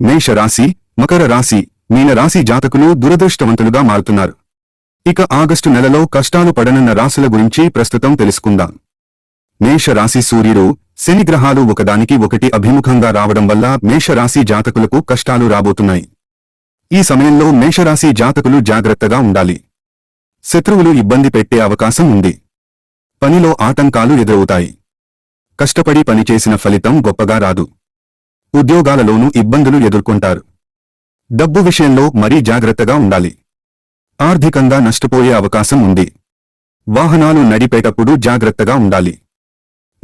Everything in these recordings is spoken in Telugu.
మేషరాశి మకర రాశి మీనరాశి జాతకులు దురదృష్టవంతులుగా మారుతున్నారు. ఇక ఆగస్టు నెలలో కష్టాలు పడనున్న రాశుల గురించి ప్రస్తుతం తెలుసుకుందాం. మేషరాశి సూర్యుడు శనిగ్రహాలు ఒకదానికి ఒకటి అభిముఖంగా రావడం వల్ల మేషరాశి జాతకులకు కష్టాలు రాబోతున్నాయి. ఈ సమయంలో మేషరాశి జాతకులు జాగ్రత్తగా ఉండాలి. శత్రువులు ఇబ్బంది పెట్టే అవకాశం ఉంది. పనిలో ఆటంకాలు ఎదురవుతాయి. కష్టపడి పనిచేసిన ఫలితం గొప్పగా రాదు. ఉద్యోగాలలోనూ ఇబ్బందులు ఎదుర్కొంటారు. డబ్బు విషయంలో మరీ జాగ్రత్తగా ఉండాలి. ఆర్థికంగా నష్టపోయే అవకాశం ఉంది. వాహనాలు నడిపేటప్పుడు జాగ్రత్తగా ఉండాలి.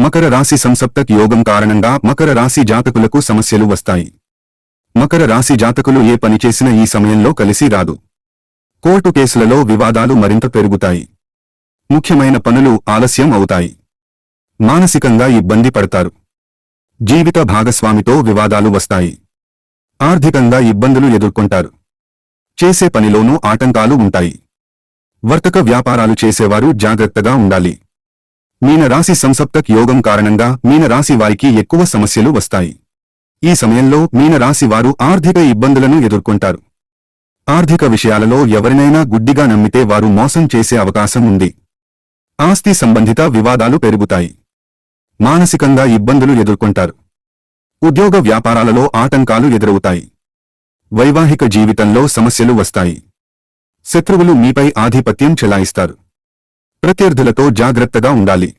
మకర రాశి సంసప్తక్ యోగం కారణంగా మకర రాశి జాతకులకు సమస్యలు వస్తాయి. మకర రాశి జాతకులు ఏ పని చేసినా ఈ సమయంలో కలిసి రాదు. కోర్టు కేసులలో వివాదాలు మరింత పెరుగుతాయి. ముఖ్యమైన పనులు ఆలస్యం అవుతాయి. మానసికంగా ఇబ్బంది పడతారు. జీవిత భాగస్వామితో వివాదాలు వస్తాయి. ఆర్థికంగా ఇబ్బందులు ఎదుర్కొంటారు. చేసే పనిలోనూ ఆటంకాలు ఉంటాయి. వర్తక వ్యాపారాలు చేసేవారు జాగ్రత్తగా ఉండాలి. మీనరాశి సంసప్తక్ యోగం కారణంగా మీనరాశి వారికి ఎక్కువ సమస్యలు వస్తాయి. ఈ సమయంలో మీనరాశి వారు ఆర్థిక ఇబ్బందులను ఎదుర్కొంటారు. ఆర్థిక విషయాలలో ఎవరినైనా గుడ్డిగా నమ్మితే వారు మోసం చేసే అవకాశం ఉంది. ఆస్తి సంబంధిత వివాదాలు పెరుగుతాయి. మానసికంగా ఇబ్బందులు ఎదుర్కొంటారు. ఉద్యోగ వ్యాపారాలలో ఆటంకాలు ఎదురవుతాయి. వైవాహిక జీవితంలో సమస్యలు వస్తాయి. శత్రువులు మీపై ఆధిపత్యం చెలాయిస్తారు. ప్రత్యర్థులతో జాగ్రత్తగా ఉండాలి.